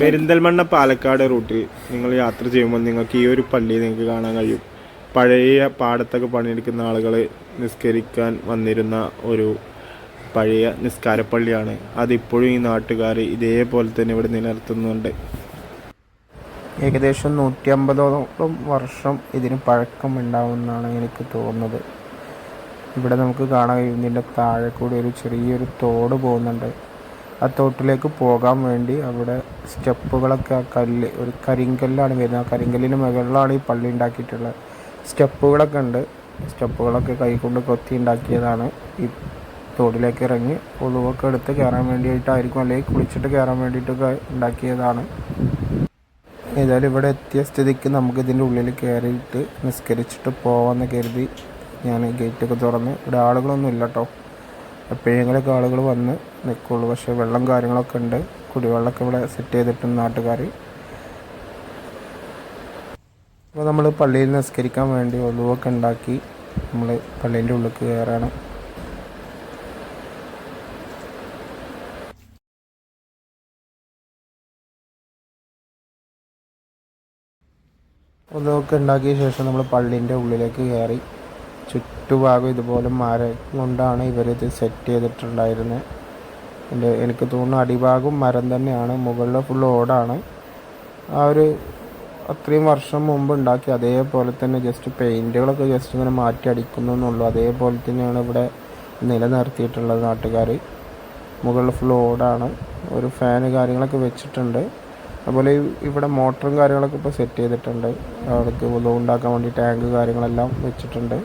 പെരിന്തൽമണ്ണ പാലക്കാട് റൂട്ടിൽ നിങ്ങൾ യാത്ര ചെയ്യുമ്പോൾ നിങ്ങൾക്ക് ഈ ഒരു പള്ളി നിങ്ങൾക്ക് കാണാൻ കഴിയും. പഴയ പാടത്തൊക്കെ പണിയെടുക്കുന്ന ആളുകൾ നിസ്കരിക്കാൻ വന്നിരുന്ന ഒരു പഴയ നിസ്കാരപ്പള്ളിയാണ് അതിപ്പോഴും ഈ നാട്ടുകാർ ഇതേപോലെ തന്നെ ഇവിടെ നിലനിർത്തുന്നുണ്ട്. ഏകദേശം നൂറ്റി അമ്പതോളം വർഷം ഇതിന് പഴക്കം ഉണ്ടാവുമെന്നാണ് എനിക്ക് തോന്നുന്നത്. ഇവിടെ നമുക്ക് കാണാൻ കഴിയും ഇതിന്റെ താഴെ കൂടി ഒരു ചെറിയൊരു തോട് പോകുന്നുണ്ട്. ആ തോട്ടിലേക്ക് പോകാൻ വേണ്ടി അവിടെ സ്റ്റെപ്പുകളൊക്കെ ആ കല്ല് ഒരു കരിങ്കല്ലാണ് വരുന്നത്. ആ കരിങ്കല്ലിന് മുകളിലാണ് ഈ പള്ളി ഉണ്ടാക്കിയിട്ടുള്ളത്. സ്റ്റെപ്പുകളൊക്കെ ഉണ്ട്. സ്റ്റെപ്പുകളൊക്കെ കൈകൊണ്ട് കൊത്തി ഉണ്ടാക്കിയതാണ്. ഈ തോടിലേക്ക് ഇറങ്ങി ഒളിവൊക്കെ എടുത്ത് കയറാൻ വേണ്ടിയിട്ടായിരിക്കും അല്ലെങ്കിൽ കുളിച്ചിട്ട് കയറാൻ വേണ്ടിയിട്ടൊക്കെ ഉണ്ടാക്കിയതാണ്. ഏതായാലും ഇവിടെ എത്തിയ സ്ഥിതിക്ക് നമുക്ക് ഇതിന്റെ ഉള്ളിൽ കയറിയിട്ട് നിസ്കരിച്ചിട്ട് പോവാമെന്ന് കരുതി ഞാൻ ഗേറ്റൊക്കെ തുറന്ന്. ഇവിടെ ആളുകളൊന്നും ഇല്ല കേട്ടോ എപ്പോഴെങ്കിലൊക്കെ ആളുകൾ വന്ന് നിൽക്കുള്ളൂ. പക്ഷേ വെള്ളം കാര്യങ്ങളൊക്കെ ഉണ്ട്. കുടിവെള്ളമൊക്കെ ഇവിടെ സെറ്റ് ചെയ്തിട്ടുണ്ട് നാട്ടുകാർ. അപ്പോൾ നമ്മൾ പള്ളിയിൽ നിസ്കരിക്കാൻ വേണ്ടി ഒലുവൊക്കെ ഉണ്ടാക്കി നമ്മൾ പള്ളീന്റെ ഉള്ളിൽ കയറാണ്. ഒലുവൊക്കെ ഉണ്ടാക്കിയ ശേഷം നമ്മൾ പള്ളീന്റെ ഉള്ളിലേക്ക് കയറി. ചുറ്റുഭാഗം ഇതുപോലെ മരം കൊണ്ടാണ് ഇവരിത് സെറ്റ് ചെയ്തിട്ടുണ്ടായിരുന്നത് എന്റെ എനിക്ക് തോന്നുന്നു അടിഭാഗം മരം തന്നെയാണ് മുകളിൽ ഫുൾ ഓടാണ്. ആ ഒരു അത്രയും വർഷം മുമ്പ് ഉണ്ടാക്കി അതേപോലെ തന്നെ ജസ്റ്റ് പെയിന്റുകളൊക്കെ ജസ്റ്റ് ഇങ്ങനെ മാറ്റി അടിക്കുന്നു എന്നുള്ളൂ. അതേപോലെ തന്നെയാണ് ഇവിടെ നിലനിർത്തിയിട്ടുള്ളത് നാട്ടുകാർ. മുകളിൽ ഫുൾ ഓടാണ്. ഒരു ഫാന് കാര്യങ്ങളൊക്കെ വെച്ചിട്ടുണ്ട്. അതുപോലെ ഇവിടെ മോട്ടറും കാര്യങ്ങളൊക്കെ ഇപ്പോൾ സെറ്റ് ചെയ്തിട്ടുണ്ട്. അവിടേക്ക് ഉണ്ടാക്കാൻ വേണ്ടി ടാങ്ക് കാര്യങ്ങളെല്ലാം വെച്ചിട്ടുണ്ട്.